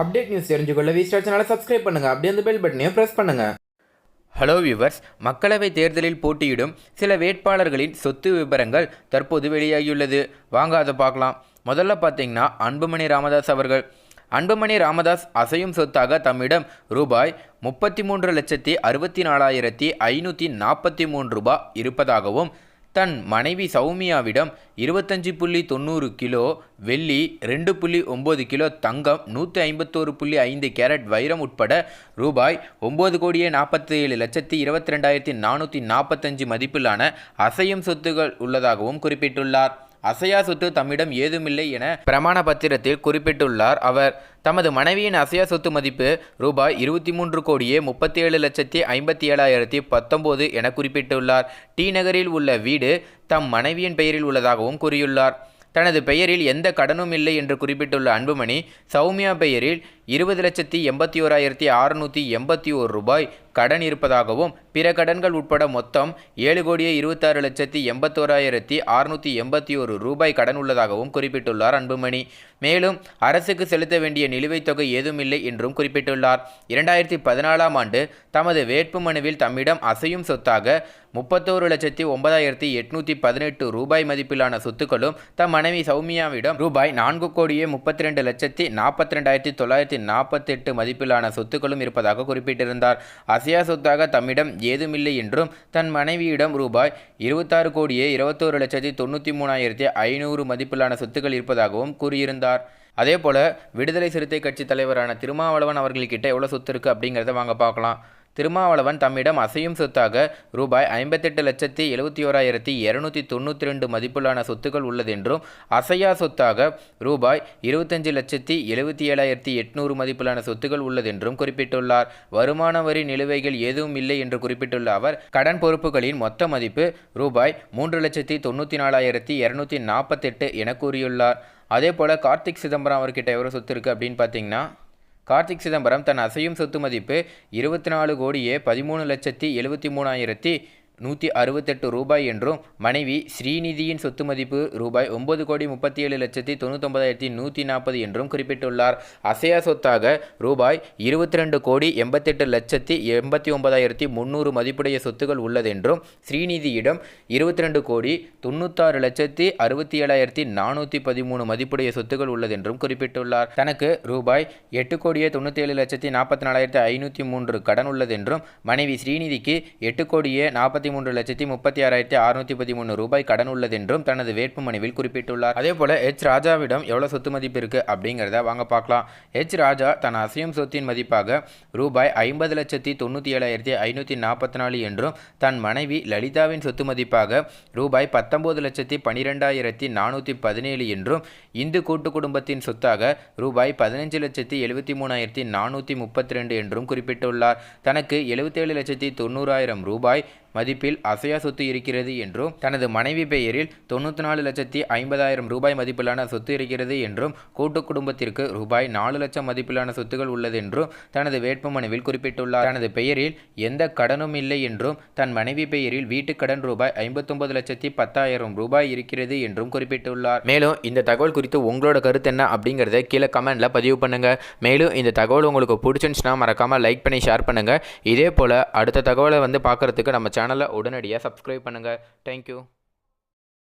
Update news தெரிஞ்சுக்கொள்ள V Star சேனலை subscribe பண்ணுங்கள் அப்படியே அந்த பெல் பட்டனையும் ப்ரெஸ் பண்ணுங்கள் ஹலோ வியூவர்ஸ் மக்களவைத் தேர்தலில் போட்டியிடும் சில வேட்பாளர்களின் சொத்து விவரங்கள் தற்போது வெளியாகியுள்ளது. வாங்க அதை பார்க்கலாம். முதல்ல பார்த்தீங்கன்னா அன்புமணி ராமதாஸ் அவர்கள். அன்புமணி ராமதாஸ் அசையும் சொத்தாக தம்மிடம் ரூபாய் முப்பத்தி மூன்று லட்சத்தி அறுபத்தி நாலாயிரத்தி ஐநூற்றி நாற்பத்தி மூன்று ரூபாய் இருப்பதாகவும் தன் மனைவி சௌமியாவிடம் இருபத்தஞ்சி புள்ளி தொண்ணூறு கிலோ வெள்ளி ரெண்டு புள்ளி ஒம்பது கிலோ தங்கம் நூற்றி ஐம்பத்தோரு புள்ளி ஐந்து கேரட் வைரம் உட்பட ரூபாய் ஒம்பது கோடியே நாற்பத்தி ஏழு லட்சத்தி இருபத்தி ரெண்டாயிரத்தி நானூற்றி நாற்பத்தஞ்சு மதிப்பிலான அசையும் சொத்துகள் உள்ளதாகவும் குறிப்பிட்டுள்ளார். அசையா சொத்து தம்மிடம் ஏதுமில்லை என பிரமாண பத்திரத்தில் குறிப்பிட்டுள்ளார். அவர் தமது மனைவியின் அசையா சொத்து மதிப்பு ரூபாய் இருபத்தி மூன்று கோடியே முப்பத்தி ஏழு லட்சத்தி ஐம்பத்தி ஏழாயிரத்தி பத்தொம்போது என குறிப்பிட்டுள்ளார். டி நகரில் உள்ள வீடு தம் மனைவியின் பெயரில் உள்ளதாகவும் கூறியுள்ளார். தனது பெயரில் எந்த கடனும் இல்லை என்று குறிப்பிட்டுள்ள அன்புமணி சௌமியா பெயரில் இருபது லட்சத்தி எண்பத்தி ஓராயிரத்தி அறுநூற்றி எண்பத்தி ஓர் ரூபாய் கடன் இருப்பதாகவும் பிற கடன்கள் உட்பட மொத்தம் ஏழு கோடியே இருபத்தாறு லட்சத்தி எண்பத்தோராயிரத்தி அறுநூற்றி எண்பத்தி ஒரு ரூபாய் கடன் உள்ளதாகவும் குறிப்பிட்டுள்ளார் அன்புமணி. மேலும் அரசுக்கு செலுத்த வேண்டிய நிலுவைத் தொகை ஏதுமில்லை என்றும் குறிப்பிட்டுள்ளார். இரண்டாயிரத்தி பதினாலாம் ஆண்டு தமது வேட்புமனுவில் தம்மிடம் அசையும் சொத்தாக முப்பத்தோரு லட்சத்தி ஒன்பதாயிரத்தி எட்நூற்றி பதினெட்டு ரூபாய் மதிப்பிலான சொத்துக்களும் தம் மனைவி சௌமியாவிடம் ரூபாய் நான்கு கோடியே முப்பத்தி ரெண்டு லட்சத்தி நாற்பத்தி ரெண்டாயிரத்தி தொள்ளாயிரத்தி நாற்பத்தெட்டு மதிப்பிலான சொத்துக்களும் இருப்பதாக குறிப்பிட்டிருந்தார். அசையா சொத்தாக தம்மிடம் ஏதுமில்லை என்றும் தன் மனைவியிடம் ரூபாய் இருபத்தாறு கோடியே இருபத்தோரு லட்சத்தி தொண்ணூற்றி மூணாயிரத்தி ஐநூறு மதிப்பிலான சொத்துக்கள் இருப்பதாகவும் கூறியிருந்தார். அதேபோல விடுதலை சிறுத்தை கட்சி தலைவரான திருமாவளவன் அவர்கள்கிட்ட எவ்வளோ சொத்து இருக்குது அப்படிங்கிறத வாங்க பார்க்கலாம். திருமாவளவன் தம்மிடம் அசையும் சொத்தாக ரூபாய் ஐம்பத்தெட்டு லட்சத்தி எழுபத்தி ஓராயிரத்தி இரநூத்தி தொண்ணூற்றி ரெண்டு மதிப்பிலான சொத்துக்கள் உள்ளதென்றும் அசையா சொத்தாக ரூபாய் இருபத்தஞ்சு லட்சத்தி எழுபத்தி ஏழாயிரத்தி எட்நூறு மதிப்பிலான சொத்துக்கள் உள்ளதென்றும் குறிப்பிட்டுள்ளார். வருமான வரி நிலுவைகள் எதுவும் இல்லை என்று குறிப்பிட்டுள்ள அவர் கடன் பொறுப்புகளின் மொத்த மதிப்பு ரூபாய் மூன்று லட்சத்தி தொண்ணூற்றி நாலாயிரத்தி இரநூத்தி நாற்பத்தெட்டு என கூறியுள்ளார். அதே போல் கார்த்திக் சிதம்பரம் அவர்கிட்ட எவ்வளோ சொத்து இருக்குது அப்படின்னு பார்த்தீங்கன்னா கார்த்திக் சிதம்பரம் தன் அசையும் சொத்து மதிப்பு இருபத்தி நாலு கோடியே பதிமூணு லட்சத்தி எழுபத்தி மூணாயிரத்தி நூற்றி அறுபத்தெட்டு ரூபாய் என்றும் மனைவி ஸ்ரீநிதியின் சொத்து மதிப்பு ரூபாய் ஒன்பது கோடி முப்பத்தி ஏழு லட்சத்தி தொண்ணூத்தொம்பதாயிரத்தி நூற்றி நாற்பது என்றும் குறிப்பிட்டுள்ளார். அசையா சொத்தாக ரூபாய் இருபத்தி ரெண்டு கோடி எண்பத்தெட்டு லட்சத்தி எண்பத்தி ஒன்பதாயிரத்தி முந்நூறு மதிப்புடைய சொத்துகள் உள்ளதென்றும் ஸ்ரீநிதியிடம் இருபத்தி ரெண்டு கோடி தொண்ணூத்தாறு லட்சத்தி அறுபத்தி ஏழாயிரத்தி நானூற்றி பதிமூணு மதிப்புடைய சொத்துகள் உள்ளதென்றும் குறிப்பிட்டுள்ளார். தனக்கு ரூபாய் எட்டு கோடியே தொண்ணூற்றி ஏழு லட்சத்தி நாற்பத்தி நாலாயிரத்தி ஐநூற்றி மூன்று கடன் உள்ளதென்றும் மனைவி ஸ்ரீநிதிக்கு எட்டு கோடியே நாற்பத்தி மூன்று லட்சத்தி முப்பத்தி ஆறாயிரத்தி அறுநூத்தி பதிமூணு ரூபாய் கடன் உள்ளதென்றும் தனது வேட்புமனுவில் குறிப்பிட்டுள்ளார். அதே போல எச். ராஜாவிடம் எவ்வளவு சொத்து மதிப்பு இருக்கு அப்படிங்கிறத வாங்க பார்க்கலாம். எச். ராஜா தன் அசையும் சொத்தின் மதிப்பாக ரூபாய் ஐம்பது லட்சத்தி தொண்ணூற்றி ஏழாயிரத்தி ஐநூற்றி நாற்பத்தி நாலு என்றும் தன் மனைவி லலிதாவின் சொத்து மதிப்பாக ரூபாய் பத்தொன்பது லட்சத்தி பனிரெண்டாயிரத்தி நானூற்றி பதினேழு என்றும் இந்து கூட்டு குடும்பத்தின் சொத்தாக ரூபாய் பதினஞ்சு லட்சத்தி எழுபத்தி மூணாயிரத்தி நானூற்றி முப்பத்தி ரெண்டு என்றும் குறிப்பிட்டுள்ளார். தனக்கு எழுபத்தேழு லட்சத்தி தொண்ணூறாயிரம் ரூபாய் மதிப்பில் அசையா சொத்து இருக்கிறது என்றும் தனது மனைவி பெயரில் தொண்ணூற்றி நாலு லட்சத்தி ஐம்பதாயிரம் ரூபாய் மதிப்பிலான சொத்து இருக்கிறது என்றும் கூட்டு குடும்பத்திற்கு ரூபாய் நாலு லட்சம் மதிப்பிலான சொத்துகள் உள்ளதென்றும் தனது வேட்புமனுவில் குறிப்பிட்டுள்ளார். தனது பெயரில் எந்த கடனும் இல்லை என்றும் தன் மனைவி பெயரில் வீட்டுக் கடன் ரூபாய் ஐம்பத்தொன்பது லட்சத்தி பத்தாயிரம் ரூபாய் இருக்கிறது என்றும் குறிப்பிட்டுள்ளார். மேலும் இந்த தகவல் குறித்து உங்களோட கருத்து என்ன அப்படிங்கிறத கீழே கமெண்ட்ல பதிவு பண்ணுங்க. மேலும் இந்த தகவல் உங்களுக்கு பிடிச்சிருந்துச்சுன்னா மறக்காம லைக் பண்ணி ஷேர் பண்ணுங்க. இதே போல அடுத்த தகவலை வந்து பார்க்கறதுக்கு நம்ம சேனல் உடனடியாக சப்ஸ்கிரைப் பண்ணுங்கள் தேங்க்யூ